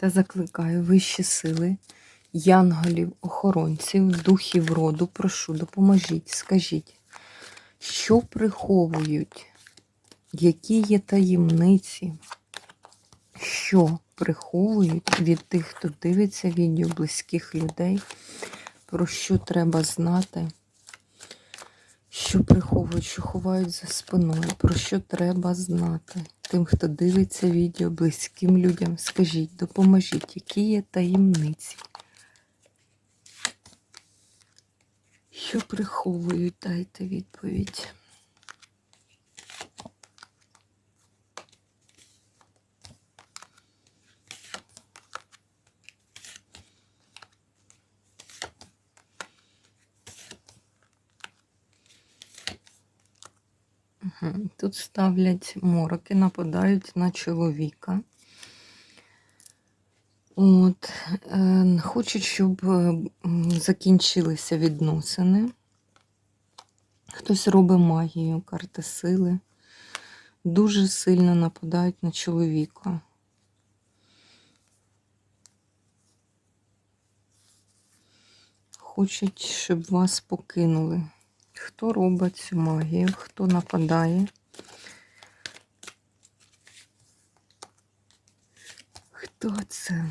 Та закликаю вищі сили, янголів, охоронців, духів роду, прошу, допоможіть, скажіть, що приховують, які є таємниці, що приховують від тих, хто дивиться відео близьких людей, про що треба знати. Що приховують, що ховають за спиною, про що треба знати тим, хто дивиться відео близьким людям. Скажіть, допоможіть, які є таємниці. Що приховують, дайте відповідь. Тут ставлять мороки, нападають на чоловіка. От, е, Хочуть, щоб е, закінчилися відносини. Хтось робить магію, карти сили. Дуже сильно нападають на чоловіка. Хочуть, щоб вас покинули. Хто робить цю магію, хто нападає? Хто це?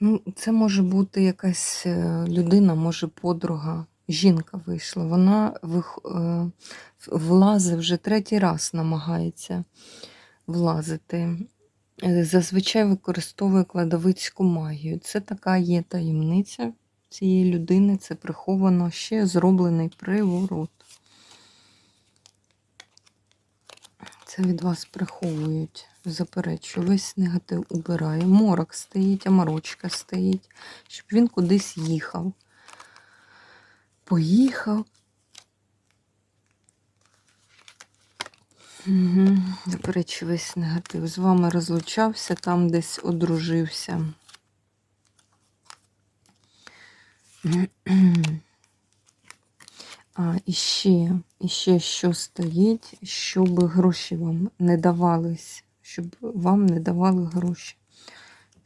Ну, Це може бути якась е, людина, може подруга, жінка вийшла. Вона е, влазить вже третій раз намагається влазити. Е, зазвичай використовує кладовицьку магію. Це така є таємниця цієї людини, це приховано ще зроблений приворот. Це від вас приховують, заперечую, весь негатив убирає. Морок стоїть, амарочка стоїть, щоб він кудись їхав. Поїхав, Угу. Весь негатив. З вами розлучався, там десь одружився. А, і ще, що стоїть, щоб гроші вам не давались, щоб вам не давали гроші.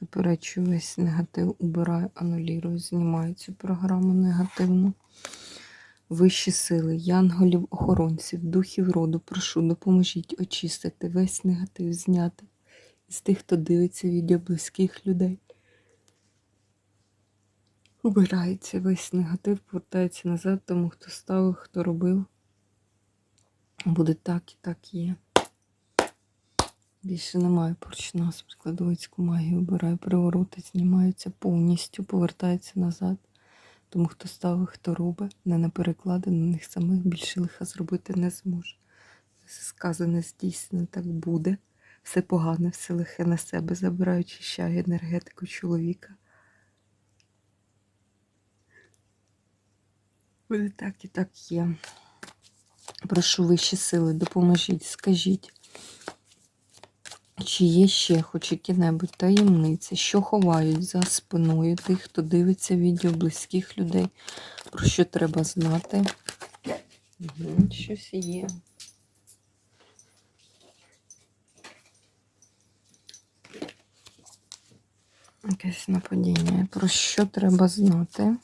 Заперечую, весь негатив убираю, анулірую, знімаю цю програму негативну. Вищі сили, янголів, охоронців, духів роду, прошу, допоможіть очистити весь негатив, зняти з тих, хто дивиться відео близьких людей. Убирається весь негатив, повертається назад, тому хто ставив, хто робив. Буде так і так є. Більше немає поруч нас, прикладовицьку магію обираю, привороти знімаються повністю, повертається назад. Тому хто ставив, хто робить, не на переклади, на них самих більше лиха зробити не зможе. Сказане, здійснено, так буде. Все погане, все лихе на себе, забираючи ща енергетику чоловіка. Буде так і так є. Прошу вищі сили, допоможіть, скажіть. Чи є ще хоч які-небудь таємниці, що ховають за спиною тих, хто дивиться відео близьких людей, про що треба знати? Угу, Щось є. Якесь нападіння. Про що треба знати?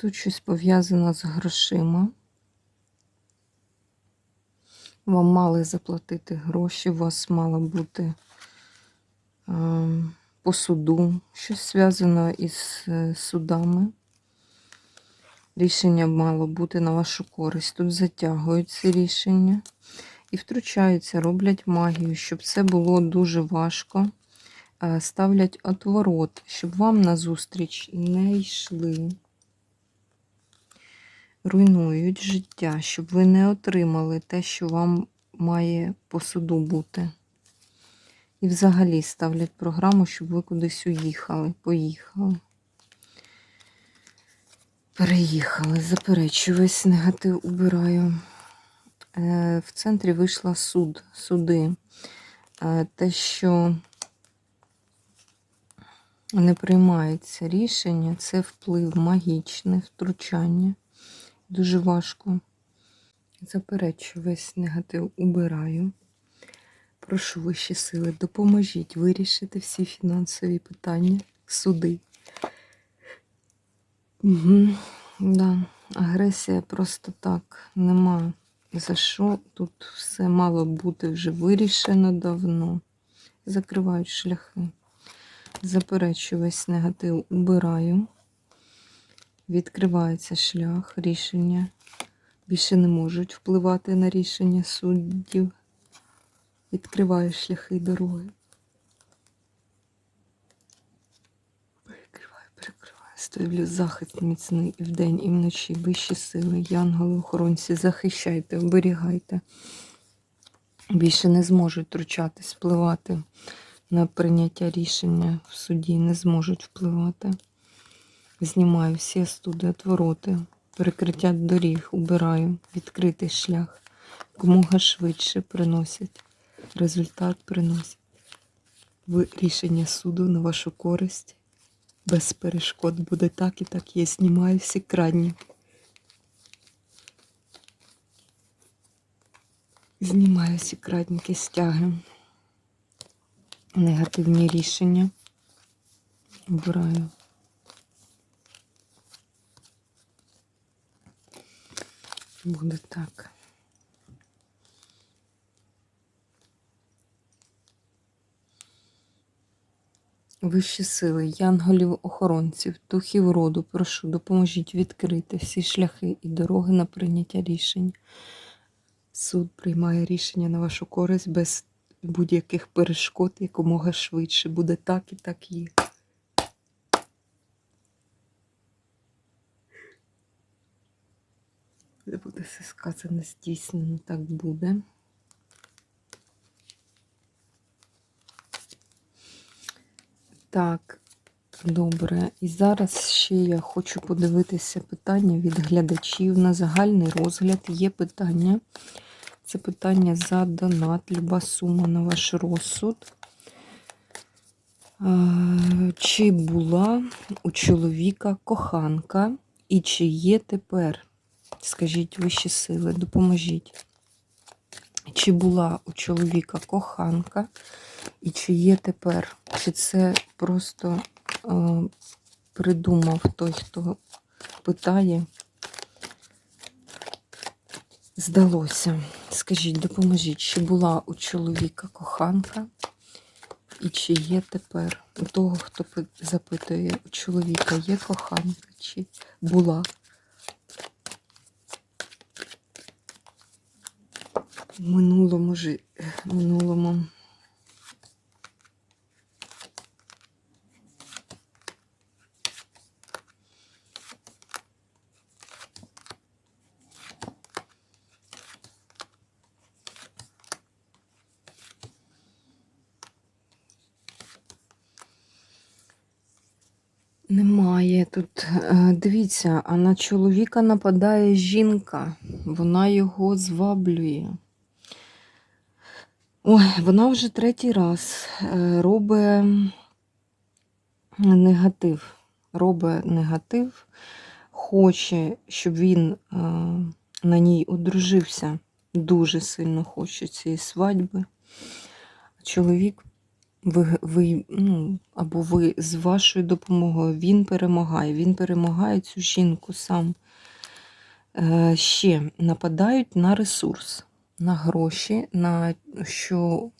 Тут щось пов'язано з грошима. Вам мали заплатити гроші, у вас мало бути е, по суду, щось зв'язано із е, судами. Рішення мало бути на вашу користь. Тут затягують ці рішення і втручаються, роблять магію, щоб це було дуже важко. Е, Ставлять отворот, щоб вам назустріч не йшли. Руйнують життя, щоб ви не отримали те, що вам має по суду бути. І взагалі ставлять програму, щоб ви кудись уїхали, поїхали. Переїхали, заперечую, весь негатив убираю. Е, В центрі вийшла суд, суди. Е, Те, що не приймається рішення, це вплив магічне втручання. Дуже важко. Заперечую, весь негатив убираю. Прошу вищі сили, допоможіть вирішити всі фінансові питання, суди. Угу, да. Агресія просто так нема. За що тут все мало бути вже вирішено давно. Закривають шляхи. Заперечую весь негатив, убираю. Відкривається шлях, рішення. Більше не можуть впливати на рішення суддів. Відкриваю шляхи і дороги. Перекриваю, перекриваю. Ставлю захист міцний і вдень, і вночі. Вищі сили, янголи, охоронці, захищайте, оберігайте. Більше не зможуть втручатись, впливати на прийняття рішення в суді, не зможуть впливати. Знімаю всі студи, отвороти, перекриття доріг, убираю, відкритий шлях. Комога швидше приносять. Результат приносять. Ви рішення суду на вашу користь. Без перешкод буде так і так. Я знімаю всі крайні. Знімаю всі крадніки стяги. Негативні рішення. Обираю. Буде так. Вищі сили, янголів, охоронців, духів роду, прошу, допоможіть відкрити всі шляхи і дороги на прийняття рішень. Суд приймає рішення на вашу користь без будь-яких перешкод якомога швидше. Буде так і так є. Де буде все сказано здійснено, так буде. Так, добре. І зараз ще я хочу подивитися питання від глядачів на загальний розгляд. Є питання. Це питання за донат, люба сума на ваш розсуд. Чи була у чоловіка коханка і чи є тепер? Скажіть вищі сили, допоможіть. Чи була у чоловіка коханка і чи є тепер? Чи це просто е, придумав той, хто питає? Здалося. Скажіть, допоможіть, чи була у чоловіка коханка і чи є тепер? У того, хто запитує, у чоловіка є коханка, чи була? В минулому жи... минулому. Немає тут. Е, Дивіться, а на чоловіка нападає жінка. Вона його зваблює. Ой, вона вже третій раз е, робить негатив. Робить негатив, хоче, щоб він е, на ній одружився. Дуже сильно хоче цієї свадьби. Чоловік ви, ви, ну, або ви з вашою допомогою, він перемагає. Він перемагає цю жінку сам. Е, ще нападають на ресурс, на гроші, на що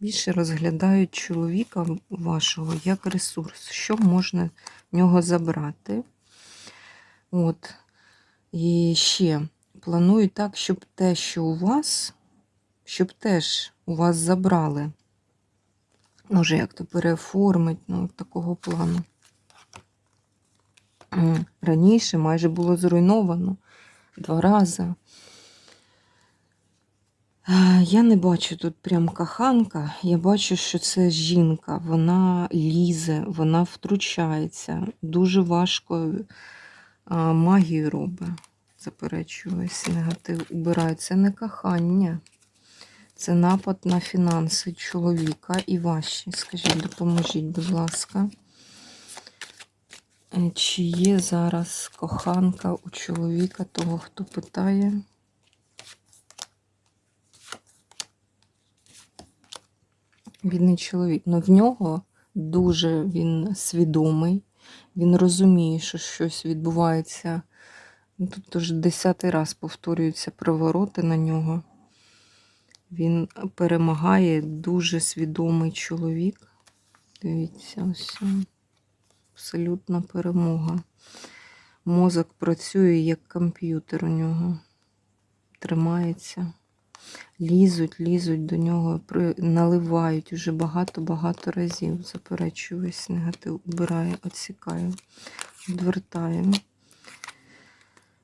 більше розглядають чоловіка вашого як ресурс, що можна в нього забрати. От. І ще планують так, щоб те, що у вас, щоб теж у вас забрали. Може, як то переоформить, ну, такого плану. Раніше майже було зруйновано два рази. Е, Я не бачу тут прям каханка, я бачу, що це жінка, вона лізе, вона втручається, дуже важко магію робить. Заперечую, весь негатив убирає. Це не кохання, це напад на фінанси чоловіка і ваші. Скажіть, допоможіть, будь ласка. Е, Чи є зараз коханка у чоловіка того, хто питає? Бідний чоловік. Ну, в нього дуже він свідомий, він розуміє, що щось відбувається. Ну, Тут вже десятий раз повторюються привороти на нього. Він перемагає дуже свідомий чоловік. Дивіться, ось абсолютна перемога. Мозок працює як комп'ютер у нього. Тримається. Лізуть, лізуть до нього, наливають уже багато-багато разів. Заперечую весь негатив, убирає, відсікає, відвертає.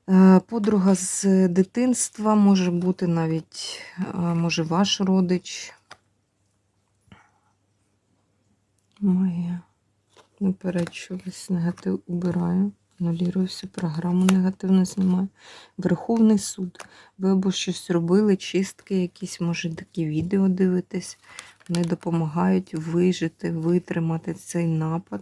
Е, Подруга з дитинства може бути навіть, е, може, ваш родич. Перечу, весь негатив убираю. Анулірую всю програму негативно знімаю. Верховний суд. Ви або щось робили, чистки якісь, може, такі відео дивитесь. Вони допомагають вижити, витримати цей напад.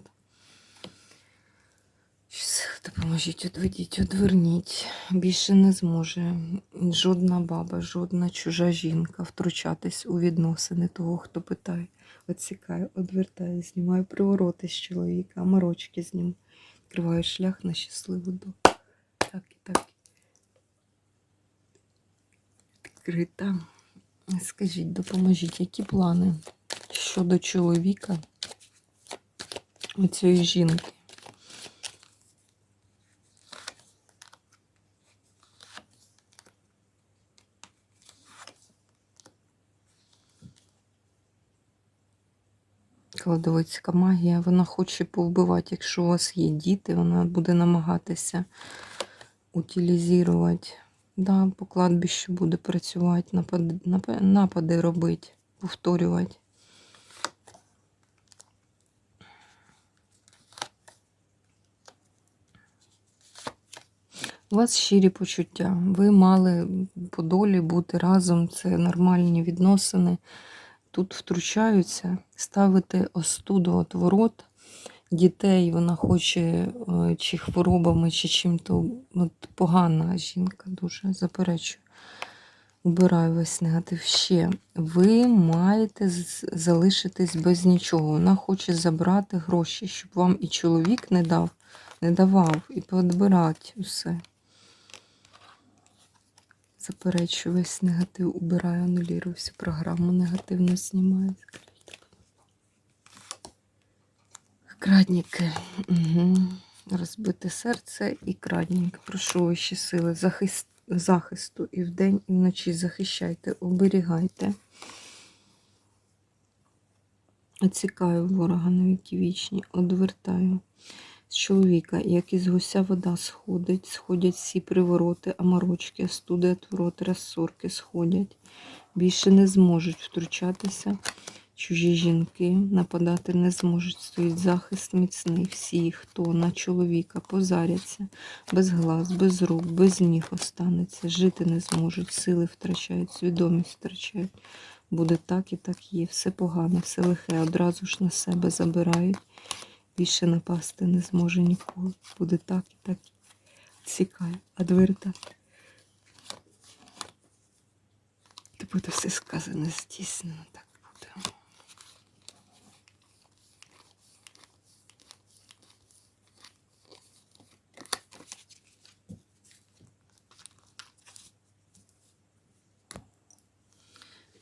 Допоможіть, одведіть, одверніть. Більше не зможе жодна баба, жодна чужа жінка втручатись у відносини того, хто питає. Отсікаю, одвертаю, знімаю привороти з чоловіка, морочки з ним. Відкриваю шлях на щасливу долю. Так і так. Відкрита. Скажіть, допоможіть, які плани щодо чоловіка у цієї жінки? Кладовицька магія, вона хоче повбивати. Якщо у вас є діти, вона буде намагатися утилізувати. Да, по кладбищу буде працювати, напади, напади робити, повторювати. У вас щирі почуття. Ви мали по долі бути разом, це нормальні відносини. Тут втручаються, ставити остуду от ворот дітей, вона хоче е, чи хворобами, чи чим-то от погана жінка, дуже заперечую. Убираю весь негатив ще. Ви маєте залишитись без нічого. Вона хоче забрати гроші, щоб вам і чоловік не дав, не давав, і подбирати усе. Заперечую весь негатив, убираю, анулірую всю програму, негативно знімаю. Крадніки. Угу. Розбите серце і крадніки. Прошу вищі сили захист, захисту і вдень, і вночі захищайте, оберігайте. Оцікаю ворога на віки вічні, одвертаю з чоловіка, як із гуся вода сходить, сходять всі привороти, аморочки, студи, отвороти, розсорки сходять. Більше не зможуть втручатися. Чужі жінки нападати не зможуть. Стоїть захист міцний. Всі, хто на чоловіка позаряться, без глаз, без рук, без ніг останеться. Жити не зможуть, сили втрачають, свідомість втрачають. Буде так і так є. Все погано, все лихе, одразу ж на себе забирають. Більше напасти не зможе ніколи. Буде так і так. Цікає, а Ти Та буде все сказане, здійснено, так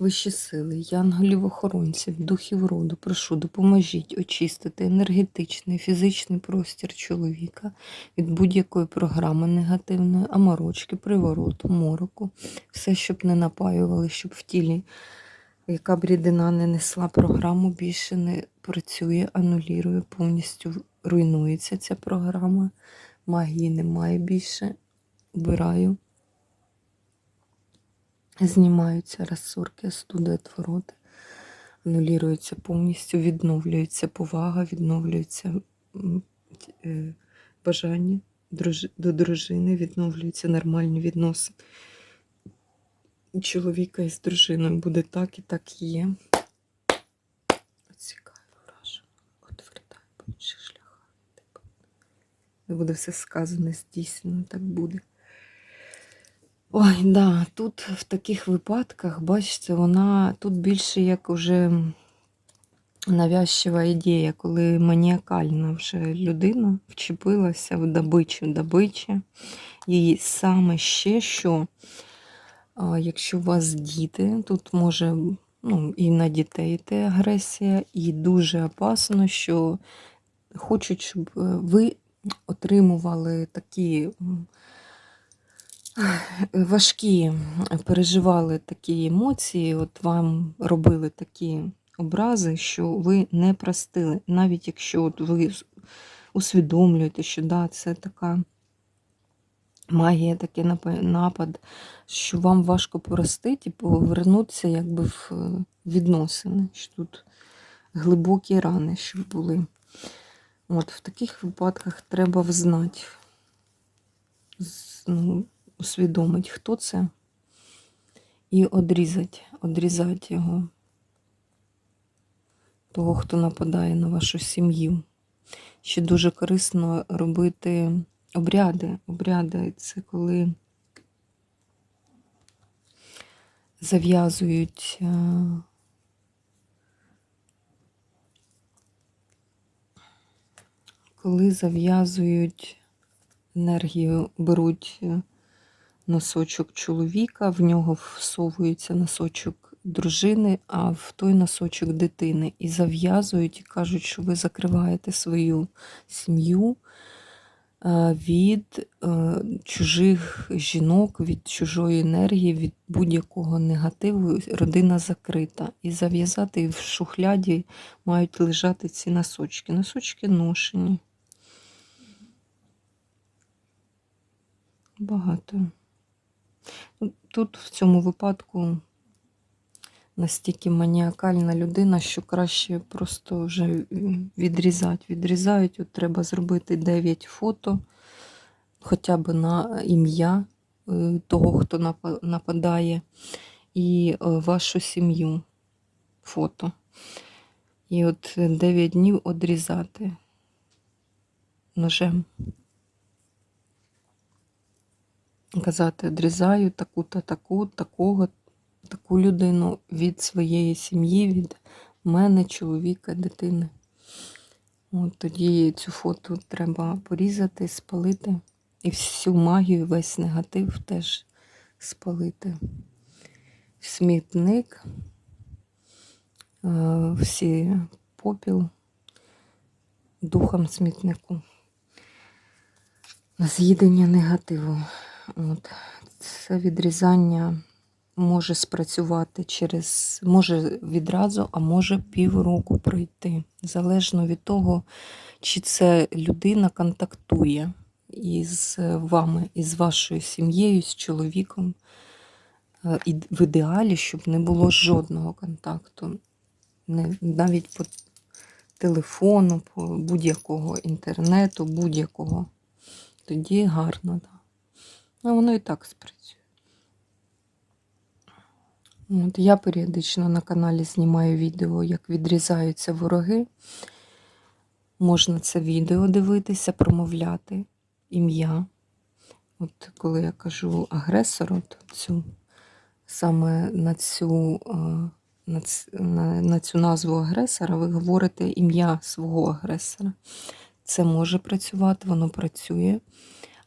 Вищі сили, янголів охоронців, духів роду, прошу, допоможіть очистити енергетичний, фізичний простір чоловіка від будь-якої програми негативної, аморочки, привороту, мороку, все, щоб не напаювали, щоб в тілі, яка б рідина не несла програму, більше не працює, анулірує, повністю руйнується ця програма. Магії немає більше. Убираю. Знімаються розсорки, студи, отвороти, анулюються повністю, відновлюється повага, відновлюється е, бажання до дружини, відновлюються нормальні відносини. Чоловіка із дружиною буде так і так є. Оцікаю вражу, отвертай по інших шляхах. Не буде все сказане, здійснено, так буде. Ой, да, тут в таких випадках, бачите, вона тут більше як уже навязчива ідея, коли маніакальна вже людина вчепилася в добичу добичі. І саме ще що, якщо у вас діти, тут може ну, і на дітей йти агресія, і дуже опасно, що хочуть, щоб е, ви отримували такі. Важкі переживали такі емоції, от вам робили такі образи, що ви не простили. Навіть якщо от ви усвідомлюєте, що да, це така магія, такий напад, що вам важко простити і повернутися якби в е, відносини, що тут глибокі рани, що були. От в таких випадках треба взнати, ну, усвідомити, хто це, і одрізати, одрізати його, того, хто нападає на вашу сім'ю. Ще дуже корисно робити обряди. Обряди це коли зав'язують. е, Коли зав'язують енергію, беруть е, носочок чоловіка, в нього всовується носочок дружини, а в той носочок дитини. І зав'язують і кажуть, що ви закриваєте свою сім'ю е, від е, чужих жінок, від чужої енергії, від будь-якого негативу. Родина закрита. І зав'язати в шухляді мають лежати ці носочки. Носочки ношені. Багато. Ну, Тут в цьому випадку настільки маніакальна людина, що краще просто вже відрізати. Відрізають, от треба зробити 9 фото, хоча б на ім'я е, того, хто нападає, і е, вашу сім'ю фото. І от 9 днів одрізати ножем. Казати, одрізаю таку-то, таку, такого, таку людину від своєї сім'ї, від мене, чоловіка, дитини. От тоді цю фото треба порізати, спалити. І всю магію, весь негатив теж спалити. Смітник, е, всі попіл духом смітнику. З'їдення негативу. От. Це відрізання може спрацювати через, може відразу, а може півроку пройти. Залежно від того, чи це людина контактує із вами, із вашою сім'єю, з чоловіком. Е, І в ідеалі, щоб не було жодного контакту. Навіть по телефону, по будь-якого інтернету, будь-якого. Тоді гарно, так. Ну, воно і так спрацює. От я періодично на каналі знімаю відео, як відрізаються вороги. Можна це відео дивитися, промовляти ім'я. От коли я кажу агресору, то цю, саме на цю, е, на, на, на цю назву агресора ви говорите ім'я свого агресора. Це може працювати, воно працює.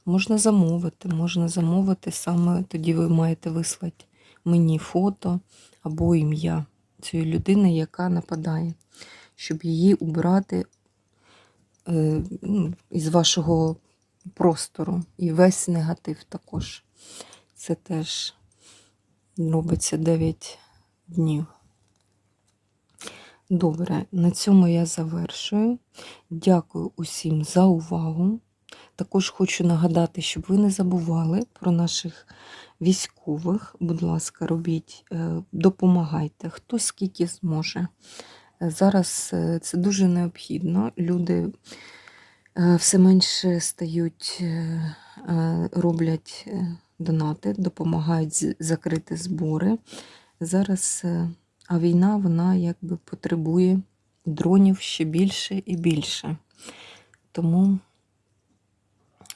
Можна замовити, можна замовити саме тоді ви маєте вислати мені фото або ім'я цієї людини, яка нападає, щоб її убрати е, ну, із вашого простору. І весь негатив також. Це теж робиться 9 днів. Добре, на цьому я завершую. Дякую усім за увагу. Також хочу нагадати, щоб ви не забували про наших військових. Будь ласка, робіть, е, допомагайте, хто скільки зможе. Е, Зараз е, це дуже необхідно. Люди все менше стають, роблять донати, допомагають закрити збори. Зараз, а війна, вона якби потребує дронів ще більше і більше. Тому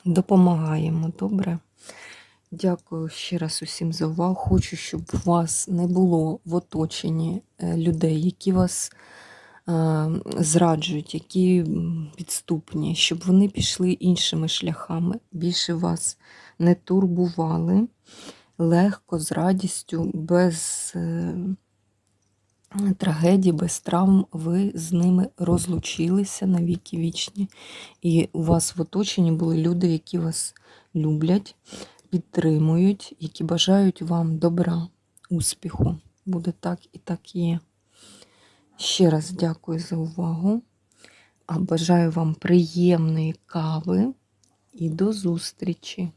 допомагаємо, добре? Дякую ще раз усім за увагу. Хочу, щоб у вас не було в оточенні е, людей, які вас е, зраджують, які підступні, щоб вони пішли іншими шляхами, більше вас не турбували легко, з радістю, без е, трагедій, без травм. Ви з ними розлучилися на віки вічні. І у вас в оточенні були люди, які вас люблять, підтримують, які бажають вам добра, успіху. Буде так і так є. Ще раз дякую за увагу. А бажаю вам приємної кави і до зустрічі!